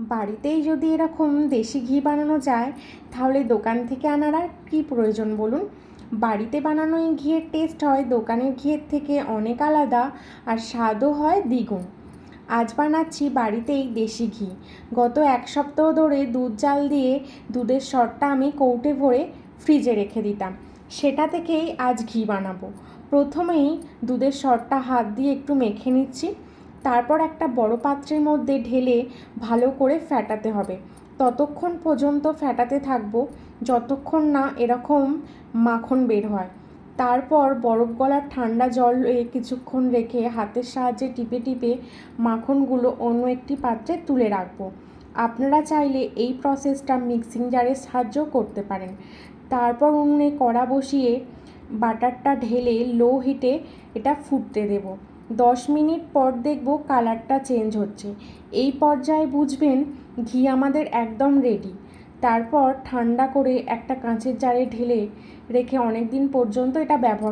বাড়িতেই যদি এরকম দেশি ঘি বানানো যায়, তাহলে দোকান থেকে আনার আর কী প্রয়োজন বলুন? বাড়িতে বানানো এই ঘিয়ের টেস্ট হয়, দোকানের ঘিয়ের থেকে অনেক আলাদা আর স্বাদও হয় দ্বিগুণ। আজ বানাচ্ছি বাড়িতেই দেশি ঘি। গত এক সপ্তাহ ধরে দুধ জাল দিয়ে দুধের সরটা আমি কৌটে ভরে ফ্রিজে রেখে দিতাম। সেটা থেকেই আজ ঘি বানাবো। প্রথমেই দুধের সরটা হাত দিয়ে একটু মেখে নিচ্ছি। তারপর একটা বড় পাত্রের মধ্যে ঢেলে ভালো করে ফ্যাটাতে হবে। ততক্ষণ পর্যন্ত ফ্যাটাতে থাকব যতক্ষণ না এরকম মাখন বের হয়। তারপর বরফ গলার ঠান্ডা জল কিছুক্ষণ রেখে হাতের সাহায্যে টিপে টিপে মাখনগুলো অন্য একটি পাত্রে তুলে রাখব। আপনারা চাইলে এই প্রসেসটা মিক্সিং জারের সাহায্যেও করতে পারেন। তারপর উনুনে কড়া বসিয়ে বাটারটা ঢেলে লো হিটে এটা ফুটতে দেবো। দশ মিনিট পর দেখব কালারটা চেঞ্জ হচ্ছে। এই পর্যায়ে বুঝবেন ঘি আমাদের একদম রেডি তারপর ঠান্ডা করে একটা কাঁচের জারে ঢেলে রেখে অনেক দিন পর্যন্ত এটা ব্যবহার